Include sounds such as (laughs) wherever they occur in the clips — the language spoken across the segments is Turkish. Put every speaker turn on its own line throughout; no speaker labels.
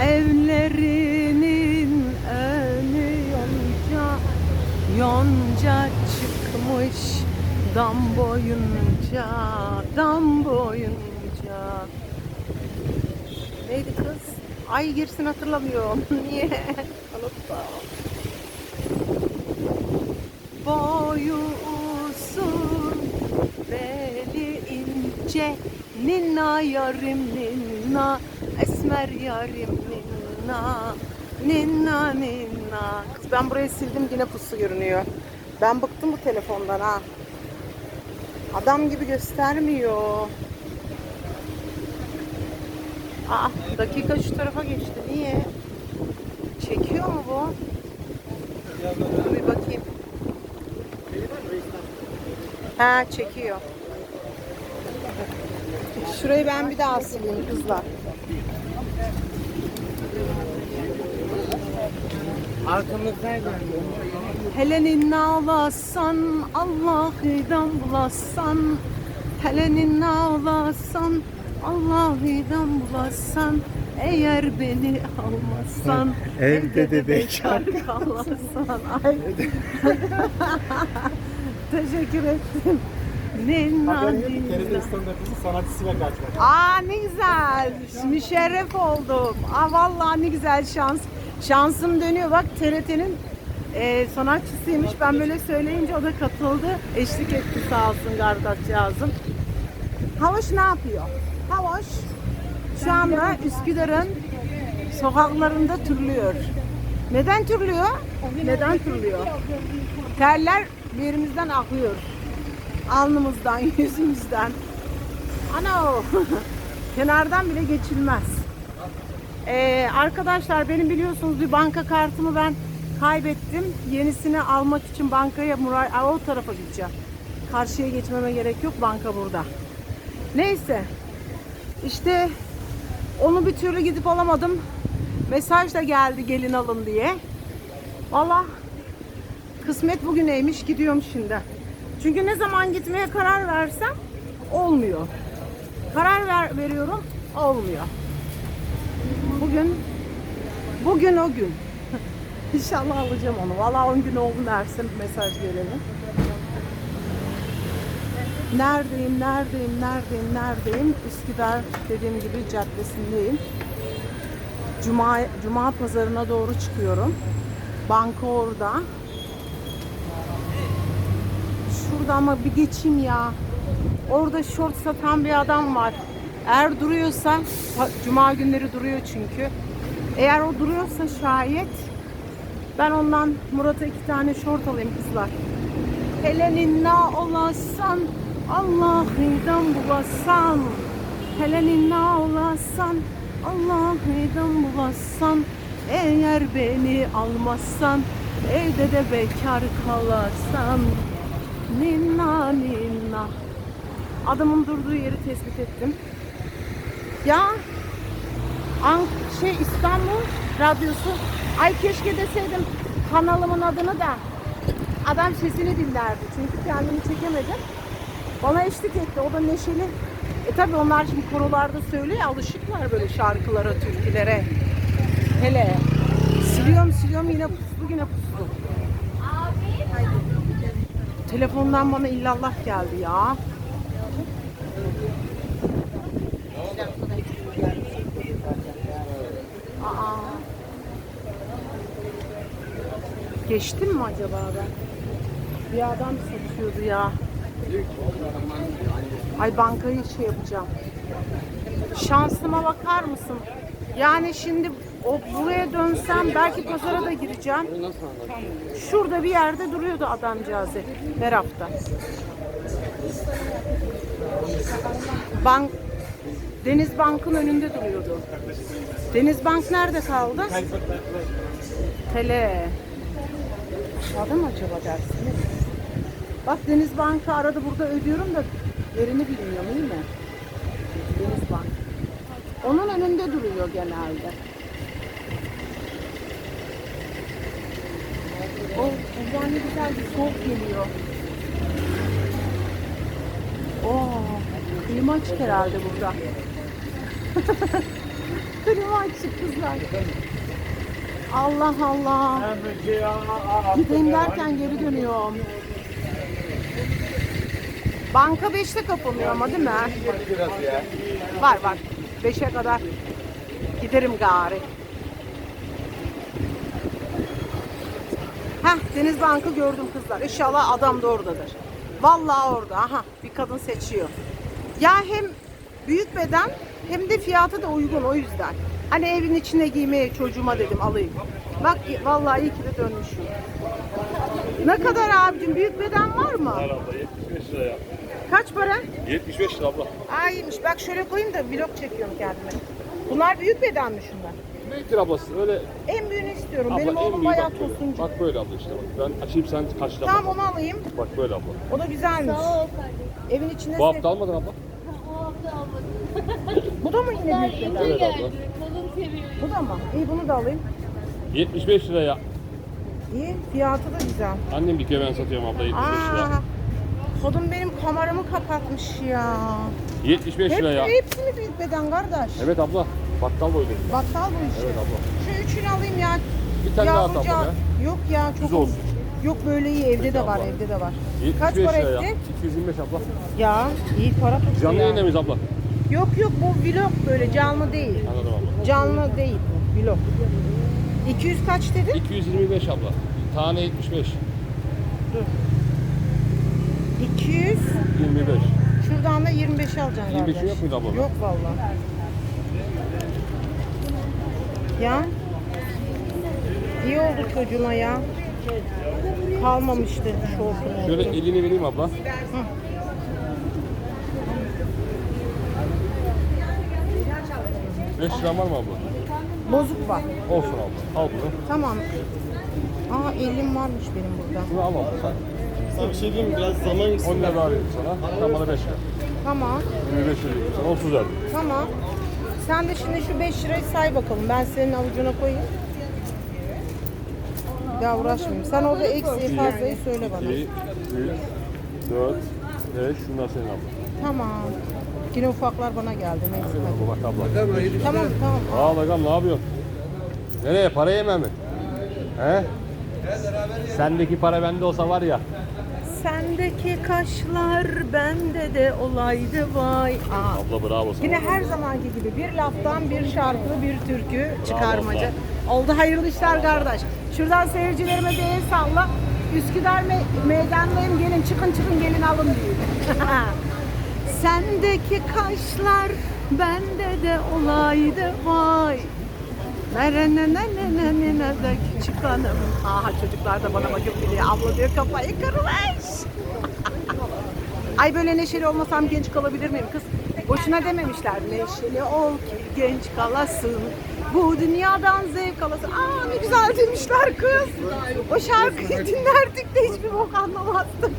Evlerinin önü yonca Yonca çıkmış dam boyunca Dam boyunca Neydi kız? Ay girsin hatırlamıyorum. (laughs) Niye? Unuttum. Boyu uzun, beli ince, ninna yarim ninna, esmer yarim ninna, ninna ninna. Kız ben burayı sildim yine pusu görünüyor. Ben bıktım bu telefondan ha. Adam gibi göstermiyor. Aa, dakika şu tarafa geçti. Niye? Çekiyor mu bu? Dur bir bakayım. Ha çekiyor. Şurayı ben bir daha sileyim kızlar.
Arkamızdan.
Helenin ağlasan Allah'ıdan bulasan Helenin ağlasan Allah'ıdan bulasan Eğer beni almazsan
Evde de bekar
kalarsan Ay. (laughs) Teşekkür ettim.
İstanbul'daki sanatçısı ve kaçmak.
Aa ne güzel. Müşerref oldum. Aa vallahi ne güzel şans. Şansım dönüyor. Bak TRT'nin e, sanatçısıymış. Ben böyle söyleyince o da katıldı. Eşlik etti sağ olsun Gardakcağızım. Havoş ne yapıyor? Havoş şu anda Üsküdar'ın sokaklarında türlüyor. Neden türlüyor? Neden türlüyor? Terler bir yerimizden akıyor. Alnımızdan, (laughs) yüzümüzden. Ana o. (laughs) Kenardan bile geçilmez. Ee, arkadaşlar benim biliyorsunuz bir banka kartımı ben kaybettim. Yenisini almak için bankaya muray o tarafa gideceğim. Karşıya geçmeme gerek yok. Banka burada. Neyse. İşte onu bir türlü gidip alamadım. Mesaj da geldi gelin alın diye. Valla kısmet bugüneymiş gidiyorum şimdi. Çünkü ne zaman gitmeye karar versem olmuyor. Karar ver, veriyorum olmuyor. Bugün bugün o gün. (laughs) İnşallah alacağım onu. Valla 10 gün oldu dersim mesaj geleni. Neredeyim, neredeyim, neredeyim, neredeyim? Üsküdar dediğim gibi caddesindeyim. Cuma, Cuma pazarına doğru çıkıyorum. Banka orada. Şurada ama bir geçeyim ya. Orada şort satan bir adam var. Eğer duruyorsa, cuma günleri duruyor çünkü. Eğer o duruyorsa şayet ben ondan Murat'a iki tane şort alayım kızlar. Hele ninna olasan, Allah'ıdan bulasan. Hele ninna olasan, Allah'ıdan bulasan. Eğer beni almazsan, evde de bekar kalarsan. Ninna ninna. Adamın durduğu yeri tespit ettim. Ya Ank şey İstanbul Radyosu. Ay keşke deseydim kanalımın adını da. Adam sesini dinlerdi. Çünkü kendimi çekemedim. Bana eşlik etti. O da neşeli. E tabi onlar şimdi korolarda söylüyor ya, alışıklar böyle şarkılara, türkülere. Hele. Siliyorum siliyorum yine puslu yine puslu. Telefondan bana illallah geldi ya. Aa. Geçtim mi acaba ben? Bir adam satıyordu ya. Ay bankayı şey yapacağım. Şansıma bakar mısın? Yani şimdi o buraya dönsem belki pazara da gireceğim. Şurada bir yerde duruyordu adamcağızı her hafta. Bank Deniz Bank'ın önünde duruyordu. Deniz Bank nerede kaldı? Tele. Aşağıda mı acaba dersiniz? Bak Deniz Bank'ı arada burada ödüyorum da yerini bilmiyorum değil mi? Deniz Bank. Onun önünde duruyor genelde. O buradan güzel bir soğuk geliyor. Oo, klima açık herhalde burada. (laughs) Klima açık kızlar. Allah Allah. Gideyim derken geri dönüyorum. Banka 5'te kapanıyor ama değil mi? Var var. 5'e kadar giderim gari. Heh Deniz Bank'ı gördüm kızlar. İnşallah adam da oradadır. Vallahi orada. Aha bir kadın seçiyor. Ya hem büyük beden hem de fiyatı da uygun o yüzden. Hani evin içine giymeye çocuğuma dedim alayım. Bak vallahi iyi ki de dönmüşüm. Ne kadar abicim büyük beden var mı?
Var abla 75 lira ya.
Kaç para?
75 lira abla.
Aa iyiymiş. Bak şöyle koyayım da vlog çekiyorum kendime. Bunlar büyük beden mi şunlar?
Büyüktür ablası öyle.
En büyüğünü istiyorum.
Abla
Benim
en
oğlum
büyüğü
bayağı
bak böyle.
tosuncu.
Bak böyle abla işte bak. Ben açayım sen kaçla
Tamam onu alayım.
Bak böyle abla.
O da güzelmiş.
Sağ ol kardeşim.
Evin içinde
Bu hafta almadın abla.
Bu
da mı yine
Bunlar
büyük
ince
beden?
Evet
geldi. Kalın seviyorum.
Bu da mı? İyi bunu da alayım.
75 lira ya.
İyi. Fiyatı da güzel.
Annem dikiyor ben satıyorum abla 75 lira.
Aa, kadın benim kameramı kapatmış ya.
75 lira ya.
Hepsi, mi büyük beden kardeş?
Evet abla. Battal boydu.
Battal bu işte.
Evet abla.
Şu üçünü alayım ya.
Bir tane daha at
Yavruca-
abla ya.
Yok ya çok
Düz olsun.
Yok böyle iyi evde
Peki
de var
abla.
evde de var. Kaç
75
para
lira
etti?
ya. 225 abla.
Ya iyi para tuttu
Canlı
ya.
abla?
Yok yok bu vlog böyle canlı değil.
Anladım abla.
Canlı değil bu vlog. 200 kaç dedin?
225 abla. Tane 75.
200.
25.
Şuradan da 25 alacaksın
25'i
kardeş.
yok muydu abla?
Yok vallahi. Ya. İyi oldu çocuğuna ya. Kalmamıştı şortun.
Şöyle elini vereyim abla. Beş lira var mı abla?
Bozuk var.
Olsun abla. Al bunu.
Tamam. Aa elim varmış benim burada.
Bunu al abla sen.
Sana bir şey diyeyim mi? Biraz zaman
10 lira daha vereyim sana. Sen bana 5 lira.
Tamam.
25 lira vereyim sana. 30 verdim.
Tamam. Sen de şimdi şu 5 lirayı say bakalım. Ben senin avucuna koyayım. Ya uğraşmayayım. Sen orada eksiği fazlayı söyle bana.
2, 3, 4, 5. Şunlar senin abla.
Tamam. Yine ufaklar bana geldi. Neyse. hadi.
Bak abla.
Tamam tamam.
Al bakalım ne yapıyorsun? Nereye? Para yeme mi? He? Sendeki para bende olsa var ya.
Sendeki kaşlar bende de olaydı vay. Aa.
Abla bravo sana.
Yine her zamanki gibi bir laftan bir şarkı bir türkü çıkarmaca. Oldu hayırlı işler kardeş. Şuradan seyircilerime bir el salla. Üsküdar me- meydandayım gelin çıkın çıkın gelin alın diyor. (laughs) Sendeki kaşlar bende de olaydı vay. Nere ne ne ne ne ne ne de küçük hanım. Aha çocuklar da bana bakıp gülüyor. Abla diyor kafayı kırmış. (laughs) Ay böyle neşeli olmasam genç kalabilir miyim kız? Boşuna dememişler. Neşeli ol ki genç kalasın. Bu dünyadan zevk alasın. Aa ne güzel demişler kız. O şarkıyı dinlerdik de hiçbir bok anlamazdık.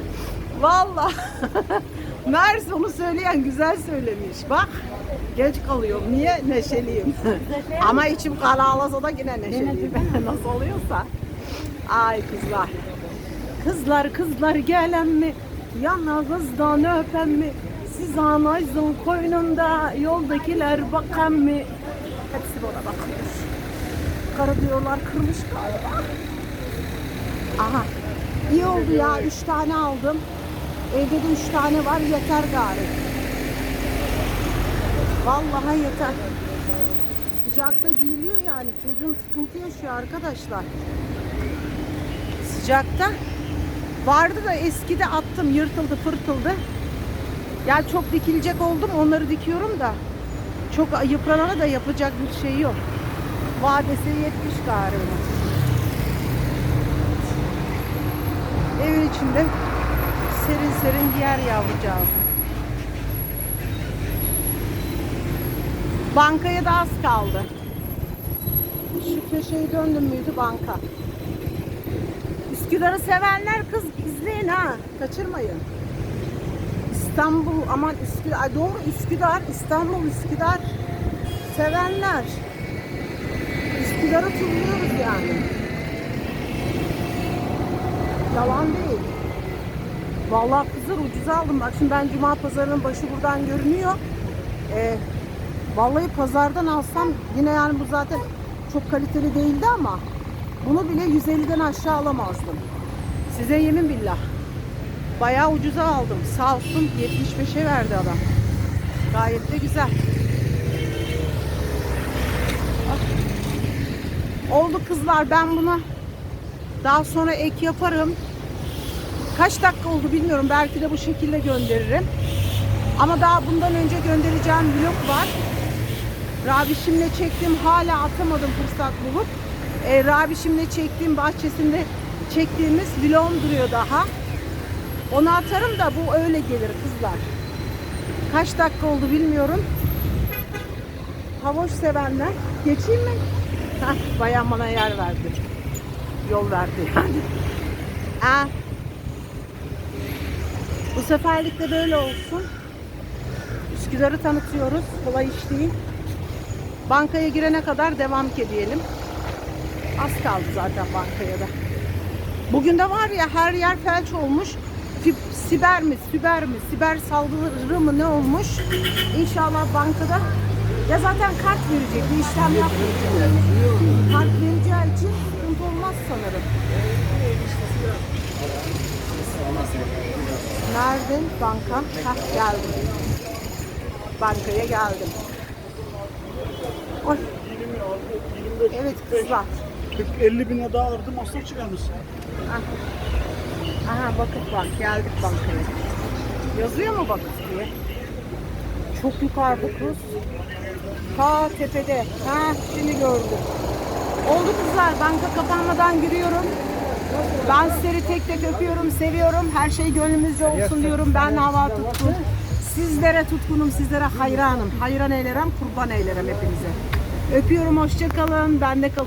(laughs) Valla. (laughs) Mers onu söyleyen güzel söylemiş. Bak genç kalıyorum. Niye? Neşeliyim. Ama içim kan ağlasa da yine neşeliyim. (laughs) Nasıl oluyorsa. Ay kızlar. Kızlar kızlar gelen mi? Yana kızdan öpen mi? Siz anaysın koynunda yoldakiler bakan mı? Hepsi bana bakıyor. Karı diyorlar kırmış galiba. Aha. İyi oldu ya. Üç tane aldım. Evde de üç tane var. Yeter gari. Vallahi yeter. Sıcakta giyiliyor yani. Çocuğum sıkıntı yaşıyor arkadaşlar. Sıcakta. Vardı da eskide attım. Yırtıldı fırtıldı. Ya çok dikilecek oldum. Onları dikiyorum da. Çok yıpranana da yapacak bir şey yok. Vadesi yetmiş galiba. Evin içinde serin serin diğer yavrucağız. Bankaya da az kaldı. Şu köşeyi döndüm müydü banka. Üsküdar'ı sevenler kız izleyin ha. Kaçırmayın. İstanbul aman Üsküdar. Ay doğru Üsküdar. İstanbul Üsküdar. Sevenler. Üsküdar'ı turluyoruz yani. Yalan değil. Vallahi kızlar ucuz aldım. Bak şimdi ben cuma pazarının başı buradan görünüyor. Ee, Vallahi pazardan alsam yine yani bu zaten çok kaliteli değildi ama bunu bile 150'den aşağı alamazdım. Size yemin billah. Bayağı ucuza aldım. Sağ olsun 75'e verdi adam. Gayet de güzel. Ah. Oldu kızlar ben buna daha sonra ek yaparım. Kaç dakika oldu bilmiyorum. Belki de bu şekilde gönderirim. Ama daha bundan önce göndereceğim vlog var. Rabişimle çektim. Hala atamadım fırsat bulup. E, Rabişimle çektiğim bahçesinde çektiğimiz vlogum duruyor daha. Onu atarım da bu öyle gelir kızlar. Kaç dakika oldu bilmiyorum. Havuç sevenler. Geçeyim mi? (laughs) Bayan bana yer verdi. Yol verdi yani. Ha. (laughs) Bu seferlik de böyle olsun. Üsküdar'ı tanıtıyoruz. Kolay iş değil. Bankaya girene kadar devam ki diyelim. Az kaldı zaten bankaya da. Bugün de var ya her yer felç olmuş. Siber mi, siber mi, siber saldırı mı ne olmuş? İnşallah bankada ya zaten kart verecek, bir işlem yapmayacak. Kart vereceği için sıkıntı olmaz sanırım. Nerede banka? Hah geldim. Bankaya geldim. Oy. Evet kızlar.
50 bine daha aldım masraf çıkarmış.
Aha vakıf bank. Geldik bankaya. Yazıyor mu vakıf diye? Çok yukarıda kız. Ta tepede. Ha şimdi gördüm. Oldu kızlar. Banka kapanmadan giriyorum. Ben sizleri tek tek öpüyorum, seviyorum. Her şey gönlümüzce olsun diyorum. Ben hava tutkun. Sizlere tutkunum, sizlere hayranım. Hayran eylerim, kurban eylerim hepinize. Öpüyorum, hoşça kalın. Ben de kalın.